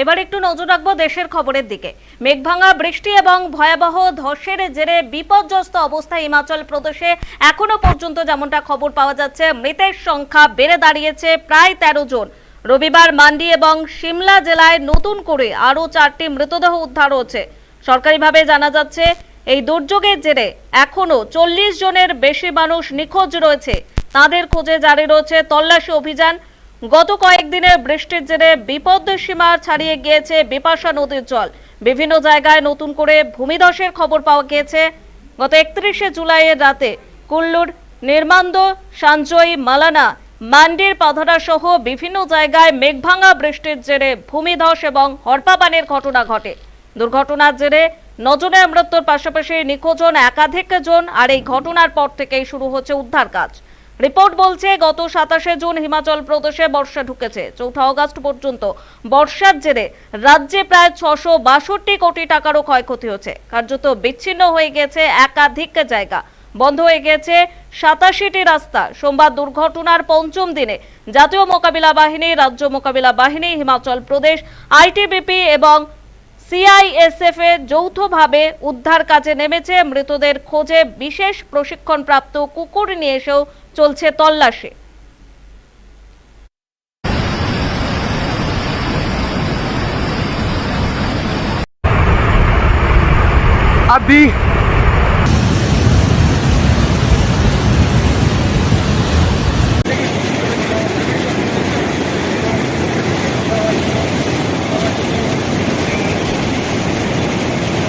এবার একটু নজর রাখব দেশের খবরের দিকে। মেঘভাঙা বৃষ্টি এবং ভয়াবহ ধসের জেরে বিপর্যস্ত অবস্থা হিমাচল প্রদেশে এখনও পর্যন্ত যেমনটা খবর পাওয়া যাচ্ছে, মৃতের সংখ্যা বেড়ে দাঁড়িয়েছে প্রায় তেরো জন। রবিবার মান্ডি এবং সিমলা জেলায় নতুন করে আরও চারটি মৃতদেহ উদ্ধার হচ্ছে সরকারিভাবে জানা যাচ্ছে, এই দুর্যোগের জেরে এখনও চল্লিশ জনের বেশি মানুষ নিখোঁজ রয়েছে। তাদের খোঁজে জারি রয়েছে তল্লাশি অভিযান। গত কয়েকদিনের বৃষ্টির জেরে বিপদ সীমা ছাড়িয়ে গিয়েছে বিপাশা নদীর জল। বিভিন্ন জায়গায় নতুন করে ভূমিধসের খবর পাওয়া গিয়েছে। গত একত্রিশে জুলাইয়ের রাতে কুল্লুর, নির্মান্দ সাঞ্জয় মালানা, মান্ডির পাধারা সহ বিভিন্ন জায়গায় মেঘভাঙা বৃষ্টির জেরে ভূমিধস এবং হরপাবানের ঘটনা ঘটে। দুর্ঘটনার জেরে নজনের মৃত্যুর পাশাপাশি নিখোঁজ হন একাধিক জন আর এই ঘটনার পর থেকেই শুরু হচ্ছে উদ্ধার কাজ রিপোর্ট বলছে, গত সাতাশে জুন হিমাচল প্রদেশে বর্ষা ঢুকেছে। চৌঠা অগস্ট পর্যন্ত বর্ষার জেরে রাজ্যে প্রায় ছশো বাষট্টি কোটি টাকারও ক্ষয়ক্ষতি হচ্ছে। কার্যত বিচ্ছিন্ন হয়ে গেছে একাধিক জায়গা। বন্ধ হয়ে গেছে সাতাশিটি রাস্তা। সোমবার দুর্ঘটনার পঞ্চম দিনে জাতীয় মোকাবিলা বাহিনী, রাজ্য মোকাবিলা বাহিনী, হিমাচল প্রদেশ, আইটিবিপি এবং সিআইএসএফ এর যৌথভাবে উদ্ধার কাজে নেমেছে, মৃতদের খোঁজে বিশেষ প্রশিক্ষণপ্রাপ্ত কুকুর নিয়ে এসেও চলছে তল্লাশি। अभी